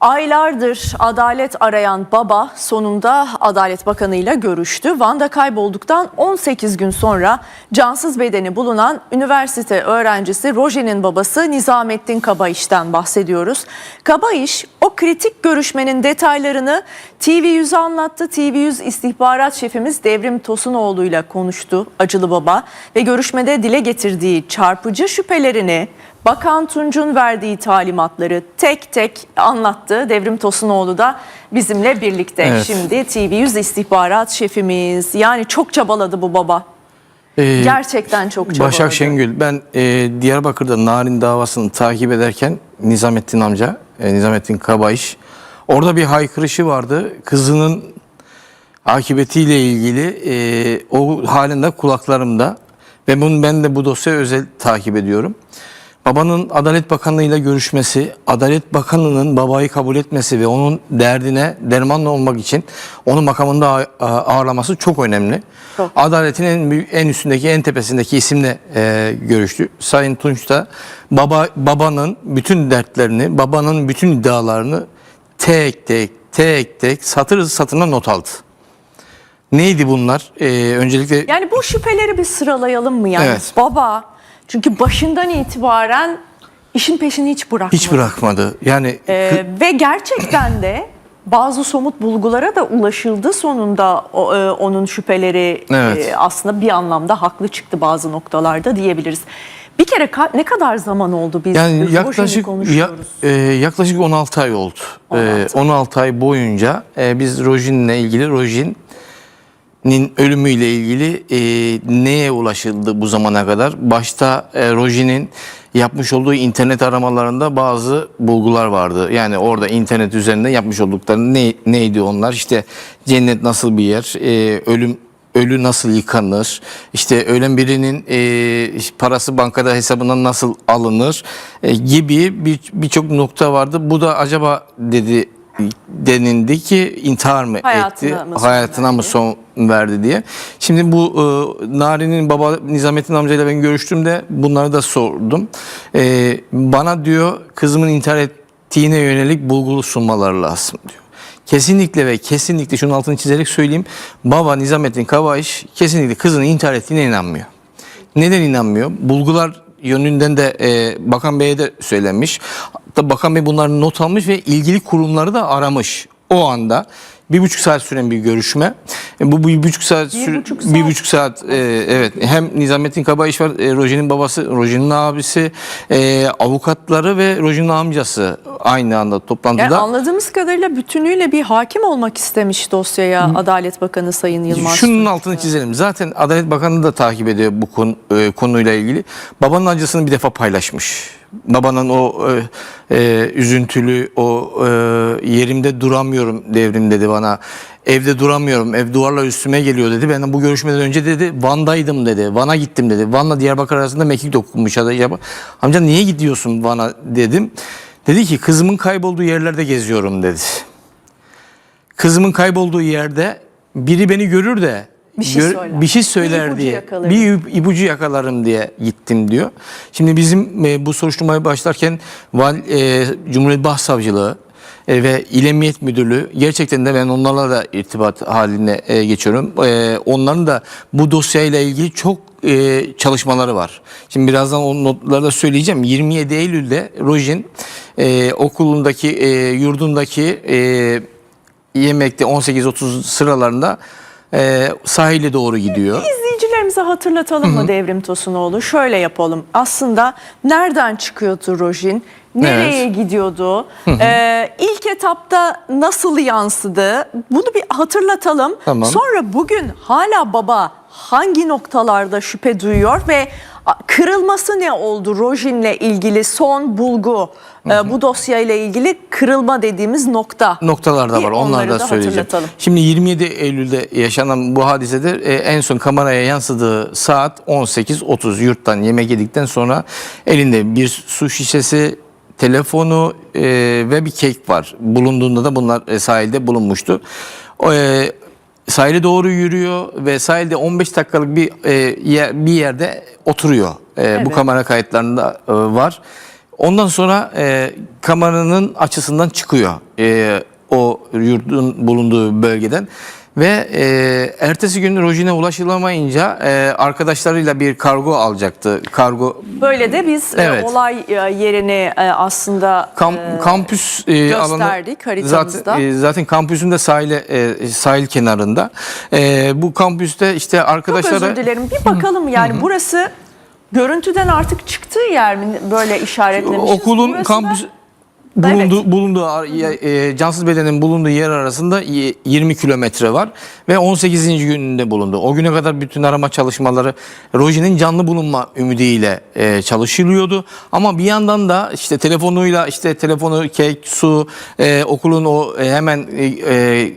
Aylardır adalet arayan baba sonunda Adalet Bakanı ile görüştü. Van'da kaybolduktan 18 gün sonra cansız bedeni bulunan üniversite öğrencisi Roje'nin babası Nizamettin Kabayiş'ten bahsediyoruz. Kabayiş o kritik görüşmenin detaylarını TV100'e anlattı. TV100 istihbarat şefimiz Devrim Tosunoğlu ile konuştu acılı baba ve görüşmede dile getirdiği çarpıcı şüphelerini Bakan Tunç'un verdiği talimatları tek tek anlattı. Devrim Tosunoğlu da bizimle birlikte. Evet. Şimdi TV100 istihbarat şefimiz. Yani çok çabaladı bu baba. Ee, Gerçekten çok çabaladı. Başak Şengül ben e, Diyarbakır'da Narin davasını takip ederken Nizamettin amca, e, Nizamettin Kabayış orada bir haykırışı vardı. Kızının akıbetiyle ilgili e, o halinde kulaklarımda ve bunu ben de bu dosyayı özel takip ediyorum. Babanın Adalet Bakanı ile görüşmesi, Adalet Bakanı'nın babayı kabul etmesi ve onun derdine dermanlı olmak için onu makamında ağ- ağ- ağırlaması çok önemli. Çok. Adaletin en en üstündeki, en tepesindeki isimle e, görüştü. Sayın Tunç da baba babanın bütün dertlerini, babanın bütün iddialarını tek tek tek tek satır satırına not aldı. Neydi bunlar? E, öncelikle Yani bu şüpheleri bir sıralayalım mı yani? Evet. Baba çünkü başından itibaren işin peşini hiç bırakmadı. hiç bırakmadı. Yani Ee, ve gerçekten de bazı somut bulgulara da ulaşıldı sonunda o, e, onun şüpheleri Evet. e, aslında bir anlamda haklı çıktı bazı noktalarda diyebiliriz. Bir kere ka- ne kadar zaman oldu biz Yani yaklaşık ya, konuşuyoruz? e, yaklaşık 16 ay oldu. 16 E, 16 ay boyunca e, biz Rojin'le ilgili Rojin'in ölümüyle ilgili e, neye ulaşıldı bu zamana kadar? Başta e, Rojin'in yapmış olduğu internet aramalarında bazı bulgular vardı. Yani orada internet üzerinde yapmış oldukları ne, neydi onlar? İşte cennet nasıl bir yer? E, ölüm ölü nasıl yıkanır? İşte ölen birinin e, parası bankada hesabından nasıl alınır? E, gibi bir birçok nokta vardı. Bu da acaba dedi denildi ki intihar mı Hayatına etti? mı son Hayatına mı verdi? son verdi diye. Şimdi bu e, Nari'nin baba Nizamettin amcayla ben görüştüğümde bunları da sordum. E, bana diyor kızımın intihar ettiğine yönelik bulgulu sunmaları lazım diyor. Kesinlikle ve kesinlikle şunun altını çizerek söyleyeyim. Baba Nizamettin Kavaş kesinlikle kızının intihar ettiğine inanmıyor. Neden inanmıyor? Bulgular yönünden de e, Bakan Bey'e de söylenmiş. Hatta Bakan Bey bunları not almış ve ilgili kurumları da aramış. O anda bir buçuk saat süren bir görüşme. E, bu bir buçuk saat, Bir süre- buçuk saat. bir buçuk saat e, evet hem Nizamettin Kabayış var, e, Roji'nin babası, Roji'nin abisi, e, avukatları ve Roji'nin amcası aynı anda toplantıda. Yani anladığımız kadarıyla bütünüyle bir hakim olmak istemiş dosyaya Adalet Bakanı Sayın Yılmaz. Şunun Tunç. altını çizelim. Zaten Adalet Bakanı da takip ediyor bu konu, e, konuyla ilgili. Babanın acısını bir defa paylaşmış. Babanın o e, e, üzüntülü, o e, yerimde duramıyorum devrim dedi bana. Evde duramıyorum, ev duvarla üstüme geliyor dedi. Ben de bu görüşmeden önce dedi Van'daydım dedi. Van'a gittim dedi. Van'la Diyarbakır arasında mekik dokunmuş. Amca niye gidiyorsun Van'a dedim. Dedi ki kızımın kaybolduğu yerlerde geziyorum dedi kızımın kaybolduğu yerde biri beni görür de Bir şey söyler. bir şey Bir söyler ipucu diye yakalarım. bir ip- ipucu yakalarım diye gittim diyor. Şimdi bizim e, bu soruşturmaya başlarken Val, e, Cumhuriyet Başsavcılığı e, ve İl Emniyet Müdürlüğü gerçekten de ben onlarla da irtibat haline e, geçiyorum. E, onların da bu dosyayla ilgili çok e, çalışmaları var. Şimdi birazdan o notları da söyleyeceğim. 27 Eylül'de Rojin e, okulundaki e, yurdundaki e, yemekte 18-30 sıralarında e, sahile doğru gidiyor. İzleyicilerimize hatırlatalım mı Devrim Tosunoğlu? Şöyle yapalım. Aslında nereden çıkıyordu Rojin? Nereye gidiyordu? Ee, ilk etapta nasıl yansıdı? Bunu bir hatırlatalım. Tamam. Sonra bugün hala baba hangi noktalarda şüphe duyuyor ve a, kırılması ne oldu Rojin'le ilgili son bulgu? Ee, bu dosyayla ilgili kırılma dediğimiz nokta. Noktalar da var onları onları da da söyleyeceğim. Şimdi 27 Eylül'de yaşanan bu hadisede e, en son kameraya yansıdığı saat 18.30 yurttan yemek yedikten sonra elinde bir su şişesi, telefonu e, ve bir kek var. Bulunduğunda da bunlar e, sahilde bulunmuştu. O, e, sahile doğru yürüyor ve sahilde 15 dakikalık bir e, yer, bir yerde oturuyor. E, Bu Evet. kamera kayıtlarında e, var. Ondan sonra e, kameranın açısından çıkıyor e, o yurdun bulunduğu bölgeden. Ve e, ertesi gün Rojin'e ulaşılamayınca e, arkadaşlarıyla bir kargo alacaktı. Kargo Böyle de biz e, Evet. olay e, yerini e, aslında Kam, e, kampüs e, alanı gösterdik haritamızda. zaten e, zaten kampüsün de sahile e, sahil kenarında. E, bu kampüste işte çok arkadaşlara özür dilerim. Bir bakalım yani burası görüntüden artık çıktığı yer mi böyle işaretlemişiz? okulun Burası da- kampüs bulunduğu bulunduğu e, cansız bedenin bulunduğu yer arasında y- 20 kilometre var ve 18. gününde bulundu. O güne kadar bütün arama çalışmaları Roji'nin canlı bulunma ümidiyle e, çalışılıyordu. Ama bir yandan da işte telefonuyla işte telefonu kek su e, okulun o e, hemen e, e,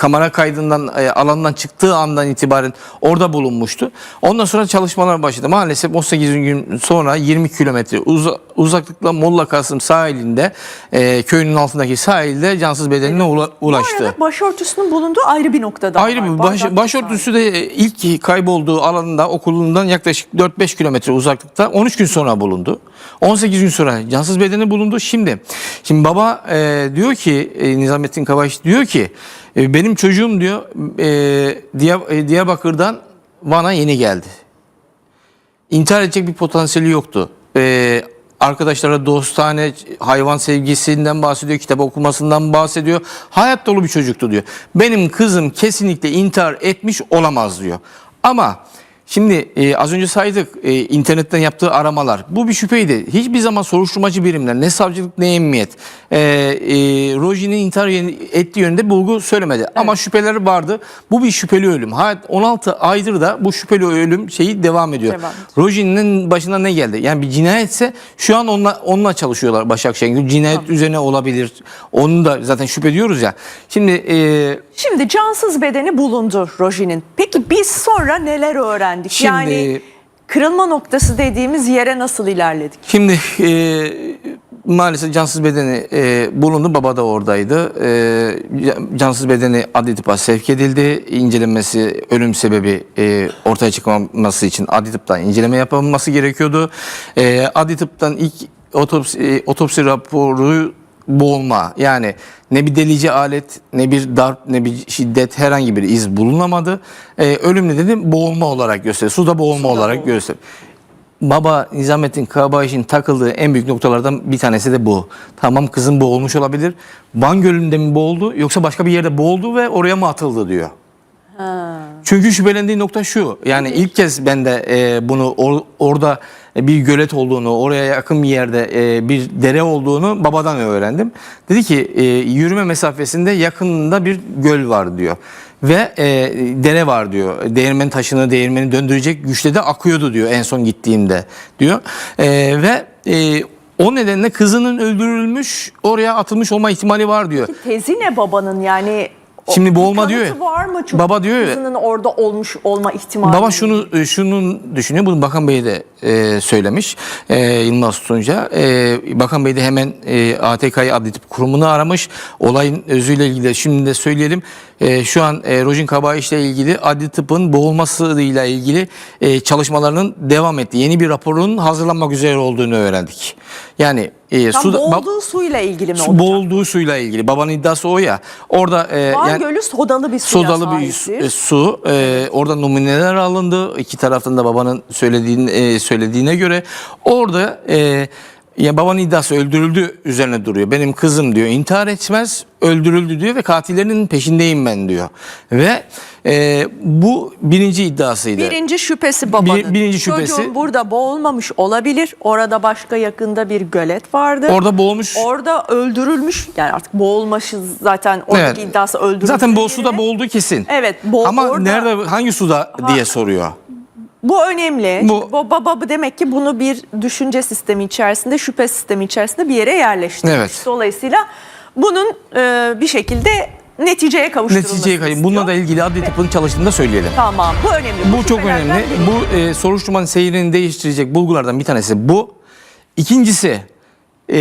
kamera kaydından e, alandan çıktığı andan itibaren orada bulunmuştu. Ondan sonra çalışmalar başladı. Maalesef 18 gün sonra 20 kilometre uza- uzaklıkla Molla Kasım sahilinde e, köyünün altındaki sahilde cansız bedenine ula- Bu ulaştı. arada başörtüsünün bulunduğu ayrı bir noktada Ayrı bir baş, başörtüsü de ilk kaybolduğu alanında okulundan yaklaşık 4-5 kilometre uzaklıkta 13 gün sonra bulundu. 18 gün sonra cansız bedeni bulundu. Şimdi şimdi baba e, diyor ki e, Nizamettin Kavaş diyor ki e, benim çocuğum diyor e, e, Diyarbakır'dan Van'a yeni geldi. İntihar edecek bir potansiyeli yoktu. Ee, arkadaşlara dostane, hayvan sevgisinden bahsediyor, kitap okumasından bahsediyor. Hayat dolu bir çocuktu diyor. Benim kızım kesinlikle intihar etmiş olamaz diyor. Ama şimdi e, az önce saydık e, internetten yaptığı aramalar. Bu bir şüpheydi. Hiçbir zaman soruşturmacı birimler ne savcılık ne emniyet e, e, Roji'nin intihar ettiği yönünde bulgu söylemedi. Ama şüpheleri vardı. Bu bir şüpheli ölüm. Hayat 16 aydır da bu şüpheli ölüm şeyi devam ediyor. Devam. Roji'nin başına ne geldi? Yani bir cinayetse şu an onunla, onunla çalışıyorlar Başakşehir'de. Cinayet üzerine olabilir. Onu da zaten şüphe ediyoruz ya. Şimdi e, Şimdi cansız bedeni bulundu Roji'nin. Peki biz sonra neler öğrendik? Şimdi- Yani kırılma noktası dediğimiz yere nasıl ilerledik? Şimdi e, maalesef cansız bedeni e, bulundu. Baba da oradaydı. E, cansız bedeni adli tıpa sevk edildi. İncelenmesi, ölüm sebebi e, ortaya çıkmaması için adli tıptan inceleme yapılması gerekiyordu. E, adli tıptan ilk otopsi, e, otopsi raporu boğulma yani ne bir delici alet ne bir darp ne bir şiddet herhangi bir iz bulunamadı. E, ölüm nedeni boğulma olarak gösteriyor. Suda boğulma olarak boğulma. gösteriyor. Baba Nizamettin Kabayiş'in takıldığı en büyük noktalardan bir tanesi de bu. Tamam kızım boğulmuş olabilir. Van Gölü'nde mi boğuldu yoksa başka bir yerde boğuldu ve oraya mı atıldı diyor. Çünkü şüphelendiği nokta şu. Yani ilk kez ben de e, bunu or- orada bir gölet olduğunu, oraya yakın bir yerde e, bir dere olduğunu babadan öğrendim. Dedi ki e, yürüme mesafesinde yakınında bir göl var diyor. Ve e, dere var diyor. Değirmen taşını, değirmeni döndürecek güçte de akıyordu diyor en son gittiğimde diyor. E, ve e, o nedenle kızının öldürülmüş, oraya atılmış olma ihtimali var diyor. Tezi ne babanın yani? Şimdi boğulma diyor ya. var mı? Çünkü Baba diyor ya. Kızının orada olmuş olma ihtimali. Baba şunu e, şunun düşünüyor. Bunu Bakan Bey de e, söylemiş. E, Yılmaz Tunca. E, Bakan Bey de hemen e, ATK'yı Adli Tıp Kurumu'nu aramış. Olayın özüyle ilgili de şimdi de söyleyelim. E, şu an e, Rojin Kabayiş ile ilgili Adli Tıp'ın boğulmasıyla ilgili e, çalışmalarının devam ettiği yeni bir raporun hazırlanmak üzere olduğunu öğrendik. Yani e, Tam ba- boğulduğu suyla ilgili mi su- olacak? boğulduğu suyla ilgili. Babanın iddiası o ya. Orada e, Van yani- Gölü sodalı bir suya sodalı bir su. e, su. E, orada numuneler alındı. İki taraftan da babanın söylediğine, e, söylediğine göre orada e, ya babanın iddiası öldürüldü üzerine duruyor. Benim kızım diyor intihar etmez öldürüldü diyor ve katillerinin peşindeyim ben diyor. Ve e, bu birinci iddiasıydı. Birinci şüphesi babanın. Bir- birinci şüphesi. Çocuğun burada boğulmamış olabilir. Orada başka yakında bir gölet vardı. Orada boğulmuş. Orada öldürülmüş. Yani artık boğulmaşı zaten oradaki Evet. iddiası öldürüldü. Zaten bu suda boğuldu kesin. Evet, bo- Ama orada- nerede hangi suda diye soruyor. Bu önemli. Bu- Bu, baba bu demek ki bunu bir düşünce sistemi içerisinde, şüphe sistemi içerisinde bir yere yerleştirmiş. Evet. Dolayısıyla bunun e, bir şekilde neticeye kavuşturulması Neticeye kayın. Bununla da ilgili adli tıpın çalıştığını da söyleyelim. Tamam. Bu önemli. Bu çok şüphelerden önemli. biri. Bu e, soruşturmanın seyrini değiştirecek bulgulardan bir tanesi bu. İkincisi e,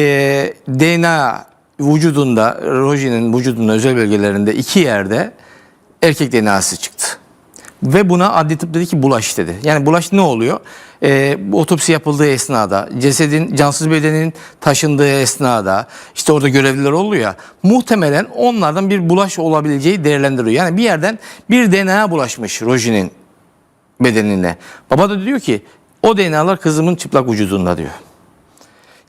DNA vücudunda, Roji'nin vücudunun özel bölgelerinde iki yerde erkek DNA'sı çıktı. Ve buna adli tıp dedi ki bulaş dedi. Yani bulaş ne oluyor? e, otopsi yapıldığı esnada, cesedin cansız bedenin taşındığı esnada, işte orada görevliler oluyor ya, muhtemelen onlardan bir bulaş olabileceği değerlendiriyor. Yani bir yerden bir DNA bulaşmış Roji'nin bedenine. Baba da diyor ki o DNA'lar kızımın çıplak vücudunda diyor.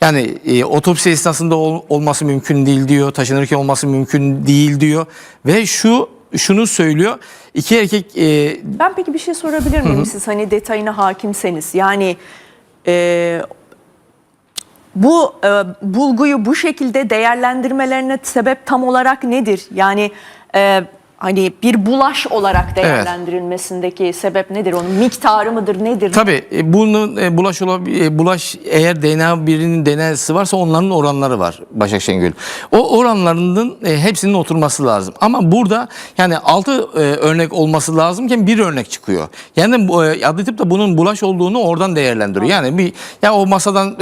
Yani e, otopsi esnasında ol- olması mümkün değil diyor. Taşınırken olması mümkün değil diyor. Ve şu şunu söylüyor. İki erkek e, Ben peki bir şey sorabilir miyim siz hani detayına hakimseniz? Yani e, bu e, bulguyu bu şekilde değerlendirmelerine sebep tam olarak nedir? Yani e, hani bir bulaş olarak değerlendirilmesindeki sebep nedir? Onun miktarı mıdır nedir? Tabii e, bunun e, bulaş olabi- e, bulaş eğer DNA birinin DNA'sı varsa onların oranları var Başak Şengül. O oranlarının hepsinin oturması lazım. Ama burada yani 6 örnek olması lazımken bir örnek çıkıyor. Yani adli tıp da bunun bulaş olduğunu oradan değerlendiriyor. Yani bir ya o masadan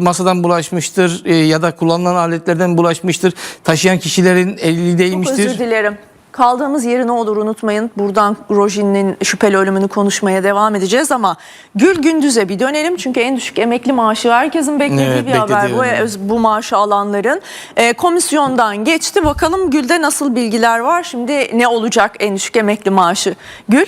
masadan bulaşmıştır ya da kullanılan aletlerden bulaşmıştır. Taşıyan kişilerin eli Çok değmiştir. özür dilerim. Kaldığımız yeri ne olur unutmayın. Buradan Rojin'in şüpheli ölümünü konuşmaya devam edeceğiz ama Gül Gündüz'e bir dönelim. Çünkü en düşük emekli maaşı herkesin beklediği Evet, bir haber bu, bu maaşı alanların. Ee, komisyondan geçti. Bakalım Gül'de nasıl bilgiler var? Şimdi ne olacak en düşük emekli maaşı? Gül?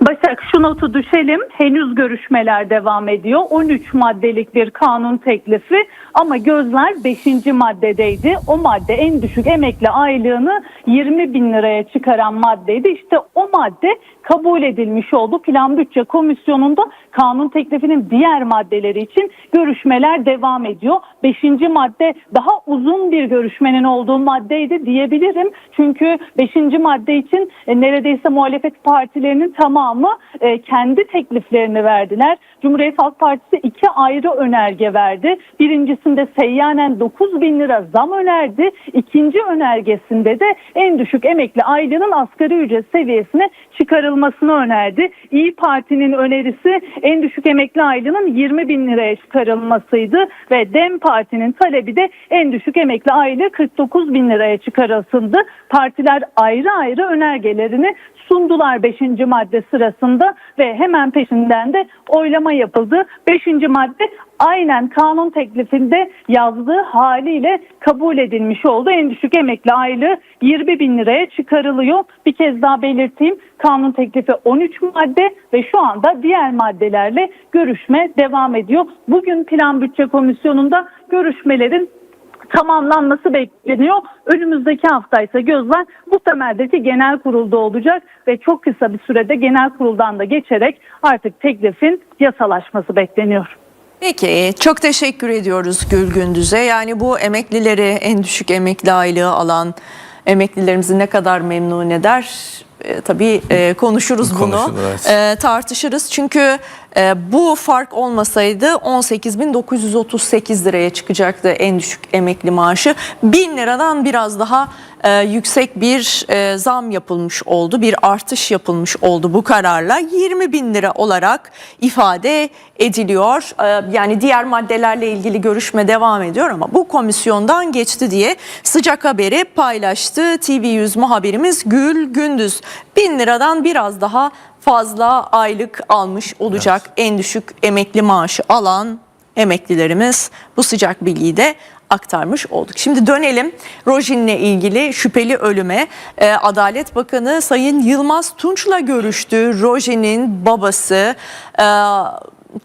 Başak şu notu düşelim. Henüz görüşmeler devam ediyor. 13 maddelik bir kanun teklifi ama gözler 5. maddedeydi. O madde en düşük emekli aylığını 20 bin liraya çıkaran maddeydi. İşte o madde kabul edilmiş oldu. Plan Bütçe Komisyonu'nda kanun teklifinin diğer maddeleri için görüşmeler devam ediyor. 5. madde daha uzun bir görüşmenin olduğu maddeydi diyebilirim. Çünkü 5. madde için e, neredeyse muhalefet partilerinin tamamı e, kendi tekliflerini verdiler. Cumhuriyet Halk Partisi iki ayrı önerge verdi. Birincisinde seyyanen 9 bin lira zam önerdi. İkinci önergesinde de en düşük emekli aylığının asgari ücret seviyesine çıkarılmasını önerdi. İyi Parti'nin önerisi en düşük emekli aylığının 20 bin liraya çıkarılmasıydı ve DEM Parti'nin talebi de en düşük emekli aylığı 49 bin liraya çıkarılsındı. Partiler ayrı ayrı önergelerini sundular 5. madde sırasında ve hemen peşinden de oylama yapıldı. 5. madde aynen kanun teklifinde yazdığı haliyle kabul edilmiş oldu. En düşük emekli aylığı 20 bin liraya çıkarılıyor. Bir kez daha belirteyim kanun teklifi 13 madde ve şu anda diğer maddelerle görüşme devam ediyor. Bugün Plan Bütçe Komisyonu'nda görüşmelerin tamamlanması bekleniyor. Önümüzdeki hafta ise gözler bu temeldeki genel kurulda olacak ve çok kısa bir sürede genel kuruldan da geçerek artık teklifin yasalaşması bekleniyor. Peki çok teşekkür ediyoruz Gül Gündüz'e. Yani bu emeklileri en düşük emekli aylığı alan emeklilerimizi ne kadar memnun eder? E, tabii e, konuşuruz bunu, Konuşulur, evet. E, tartışırız. Çünkü e, bu fark olmasaydı 18.938 liraya çıkacaktı en düşük emekli maaşı. 1000 liradan biraz daha e, yüksek bir e, zam yapılmış oldu, bir artış yapılmış oldu bu kararla. 20 bin lira olarak ifade ediliyor. E, yani diğer maddelerle ilgili görüşme devam ediyor ama bu komisyondan geçti diye sıcak haberi paylaştı. TV100 muhabirimiz Gül Gündüz. 1000 liradan biraz daha fazla aylık almış olacak en düşük emekli maaşı alan emeklilerimiz bu sıcak bilgiyi de aktarmış olduk. Şimdi dönelim Rojin'le ilgili şüpheli ölüme. Ee, Adalet Bakanı Sayın Yılmaz Tunç'la görüştü. Rojin'in babası ee,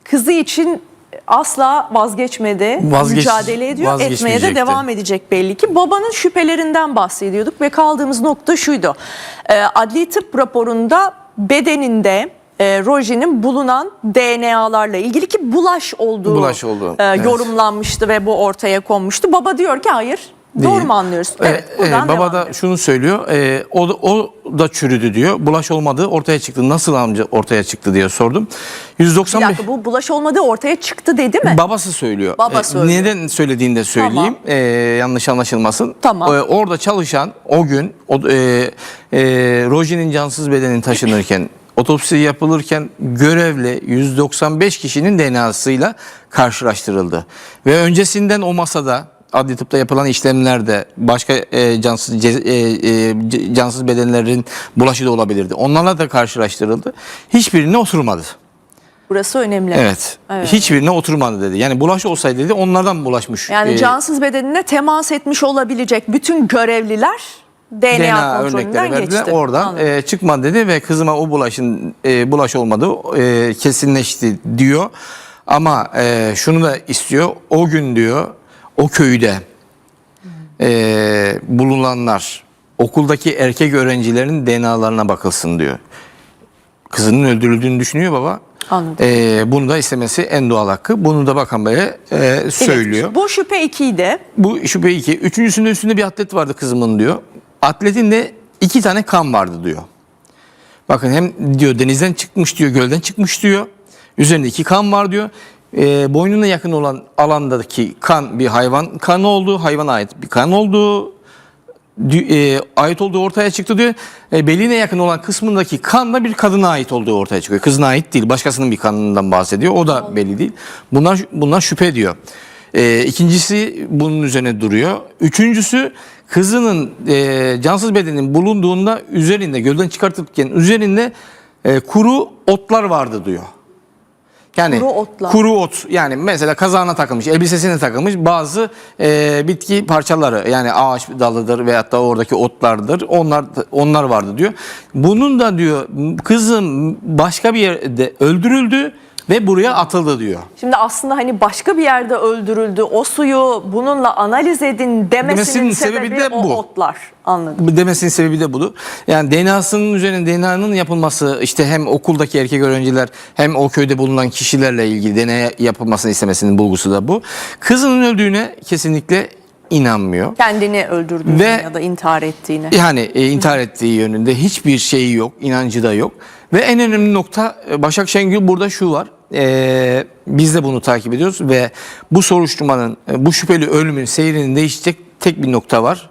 kızı için asla vazgeçmedi. Vazgeç- mücadele ediyor. Etmeye de devam edecek belli ki. Babanın şüphelerinden bahsediyorduk ve kaldığımız nokta şuydu. Ee, adli tıp raporunda bedeninde e, Rojin'in bulunan DNA'larla ilgili ki bulaş olduğu Bulaş olduğu, e, evet. yorumlanmıştı ve bu ortaya konmuştu. Baba diyor ki hayır. Doğru mu anlıyoruz? Ee, Evet. e, baba da şunu söylüyor. e, o, da, o da çürüdü diyor. Bulaş olmadığı ortaya çıktı. Nasıl amca ortaya çıktı diye sordum. Bir 195 dakika bu bulaş olmadığı ortaya çıktı dedi mi? Babası söylüyor. Baba E, söylüyor. Neden söylediğini de söyleyeyim. E, yanlış anlaşılmasın. Tamam. E, orada çalışan o gün o, e, e, Roji'nin cansız bedenini taşınırken otopsi yapılırken görevli 195 kişinin DNA'sıyla karşılaştırıldı. Ve öncesinden o masada adli tıpta yapılan işlemlerde başka e, cansız ce- e, e, cansız bedenlerin bulaşı da olabilirdi. Onlarla da karşılaştırıldı. Hiçbirine oturmadı. Burası önemli. Evet. Evet. Hiçbirine oturmadı dedi. Yani bulaş olsaydı dedi onlardan bulaşmış. Yani e, cansız bedenine temas etmiş olabilecek bütün görevliler DNA, DNA kontrolünden verdiler. geçti. Oradan Anladım. e, çıkmadı dedi ve kızıma o bulaşın e, bulaş olmadı e, kesinleşti diyor. Ama e, şunu da istiyor. O gün diyor o köyde e, bulunanlar okuldaki erkek öğrencilerin DNA'larına bakılsın diyor. Kızının öldürüldüğünü düşünüyor baba. Anladım. E, bunu da istemesi en doğal hakkı. Bunu da Bakan Bey'e e, söylüyor. Evet, bu şüphe 2'ydi. Bu şüphe iki. Üçüncüsünde üstünde bir atlet vardı kızımın diyor. Atletin de iki tane kan vardı diyor. Bakın hem diyor denizden çıkmış diyor, gölden çıkmış diyor. Üzerinde iki kan var diyor. Ee, boynuna yakın olan alandaki kan bir hayvan kanı olduğu, hayvana ait bir kan olduğu e, ait olduğu ortaya çıktı diyor. E, beline yakın olan kısmındaki kan da bir kadına ait olduğu ortaya çıkıyor. Kızına ait değil, başkasının bir kanından bahsediyor. O da belli değil. Bunlar bunlar şüphe diyor. E, ikincisi bunun üzerine duruyor. Üçüncüsü kızının e, cansız bedenin bulunduğunda üzerinde gölden çıkartırken üzerinde e, kuru otlar vardı diyor. Yani Kuru otlar. kuru ot yani mesela kazağına takılmış, elbisesine takılmış bazı e, bitki parçaları yani ağaç dalıdır veyahut da oradaki otlardır. Onlar onlar vardı diyor. Bunun da diyor kızım başka bir yerde öldürüldü ve buraya atıldı diyor. Şimdi aslında hani başka bir yerde öldürüldü. O suyu bununla analiz edin demesinin, Demesinin sebebi, sebebi de o bu. otlar. Anladım. Demesinin sebebi de budur. Yani DNA'sının üzerine DNA'nın yapılması işte hem okuldaki erkek öğrenciler hem o köyde bulunan kişilerle ilgili DNA yapılmasını istemesinin bulgusu da bu. Kızının öldüğüne kesinlikle inanmıyor. Kendini öldürdüğüne Ve- ya da intihar ettiğine. Yani e, intihar ettiği yönünde hiçbir şeyi yok, inancı da yok. Ve en önemli nokta e, Başak Şengül burada şu var. E, biz de bunu takip ediyoruz ve bu soruşturmanın, bu şüpheli ölümün seyrini değişecek tek bir nokta var.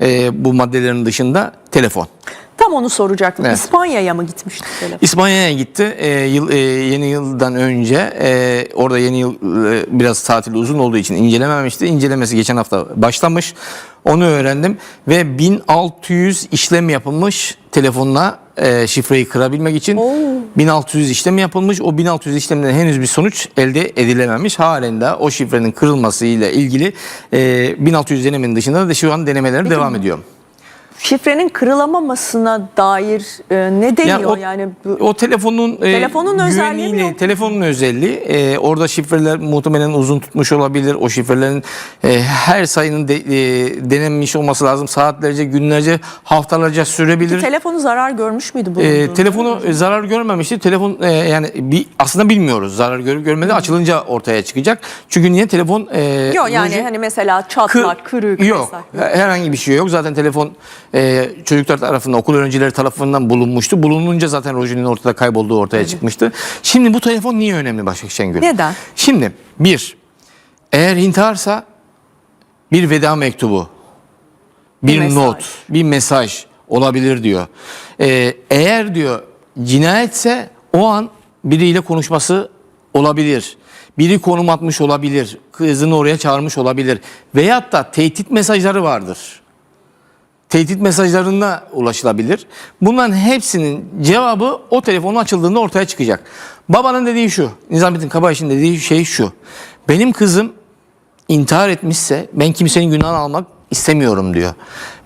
E, bu maddelerin dışında telefon. Tam onu soracaktım. Evet. İspanya'ya mı gitmişti telefon? İspanya'ya gitti. E, yıl, e, yeni yıldan önce e, orada yeni yıl e, biraz tatil uzun olduğu için incelememişti. İncelemesi geçen hafta başlamış. Onu öğrendim ve 1600 işlem yapılmış telefonla e, şifreyi kırabilmek için. 1600 işlem yapılmış. O 1600 işlemden henüz bir sonuç elde edilememiş. Halen de o şifrenin kırılmasıyla ilgili e, 1600 denemenin dışında da şu an denemeler devam ediyor. Şifrenin kırılamamasına dair e, ne deniyor yani? bu- o telefonun e, Telefonun özelliği yok? telefonun özelliği e, orada şifreler muhtemelen uzun tutmuş olabilir. O şifrelerin e, her sayının de, e, denenmiş olması lazım. Saatlerce, günlerce, haftalarca sürebilir. Telefonu zarar görmüş müydü bu? E, telefonu e, zarar görmemişti. Telefon e, yani bir aslında bilmiyoruz. Zarar görüp görmedi açılınca ortaya çıkacak. Çünkü niye telefon e, Yok yani loji- hani mesela çatlak, kırık Yok. vesaire. Herhangi bir şey yok. Zaten telefon e, çocuklar tarafından, okul öğrencileri tarafından bulunmuştu. Bulununca zaten Roji'nin ortada kaybolduğu ortaya çıkmıştı. Şimdi bu telefon niye önemli Başak Şengül? Neden? Şimdi bir, eğer intiharsa bir veda mektubu, bir, Bir mesaj. not, bir mesaj olabilir diyor. E, eğer diyor cinayetse o an biriyle konuşması olabilir. Biri konum atmış olabilir. Kızını oraya çağırmış olabilir. Veyahut da tehdit mesajları vardır. Tehdit mesajlarına ulaşılabilir. Bunların hepsinin cevabı o telefonun açıldığında ortaya çıkacak. Babanın dediği şu, Nizamettin Kabayiş'in dediği şey şu. Benim kızım intihar etmişse ben kimsenin günahını almak istemiyorum diyor.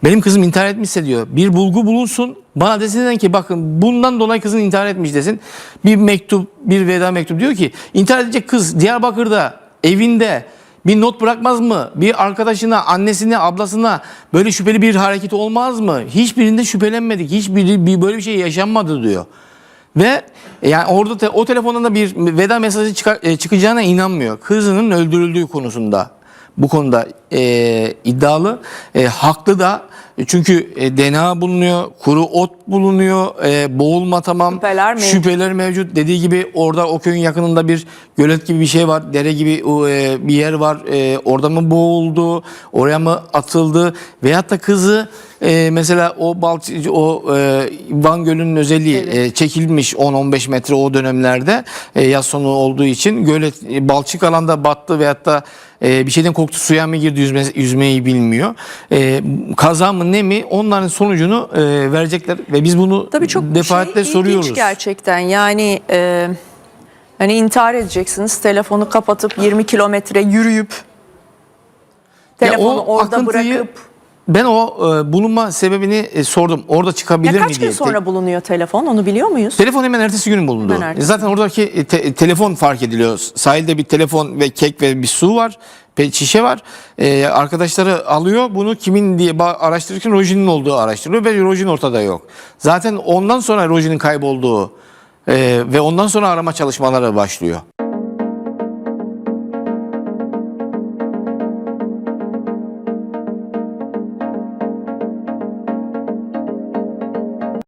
Benim kızım intihar etmişse diyor bir bulgu bulunsun bana desinler ki bakın bundan dolayı kızın intihar etmiş desin. Bir mektup bir veda mektup diyor ki intihar edecek kız Diyarbakır'da evinde bir not bırakmaz mı? Bir arkadaşına, annesine, ablasına böyle şüpheli bir hareket olmaz mı? Hiçbirinde şüphelenmedik. Hiçbiri bir böyle bir şey yaşanmadı diyor. Ve yani orada te- o telefondan da bir veda mesajı çıkar- e, çıkacağına inanmıyor. Kızının öldürüldüğü konusunda bu konuda e, iddialı, e, haklı da çünkü e, DNA bulunuyor, kuru ot bulunuyor, e, boğulma tamam, Şüpheler mevcut. şüpheler mevcut. Dediği gibi orada o köyün yakınında bir gölet gibi bir şey var, dere gibi e, bir yer var. E, orada mı boğuldu, oraya mı atıldı veyahut da kızı e, mesela o balçı, o e, Van Gölü'nün özelliği e, çekilmiş 10-15 metre o dönemlerde e, yaz sonu olduğu için gölet e, balçık alanda battı veyahut da e, bir şeyden korktu suya mı girdi yüzme, yüzmeyi bilmiyor. E, kaza mı ne mi onların sonucunu e, verecekler ve biz bunu Tabii çok defaatle şey, soruyoruz. gerçekten yani e, hani intihar edeceksiniz telefonu kapatıp 20 kilometre yürüyüp Ya telefonu o orada akıntıyı- bırakıp Ben o e, bulunma sebebini e, sordum. Orada çıkabilir ya mi kaç diye. gün sonra bulunuyor telefon onu biliyor muyuz? Telefon hemen ertesi gün bulundu. Ertesi Zaten oradaki e, te- telefon fark ediliyor. Sahilde bir telefon ve kek ve bir su var. Şişe var. Ee, arkadaşları alıyor bunu kimin diye araştırırken Rojin'in olduğu araştırılıyor ve Rojin ortada yok. Zaten ondan sonra Rojin'in kaybolduğu e, ve ondan sonra arama çalışmaları başlıyor.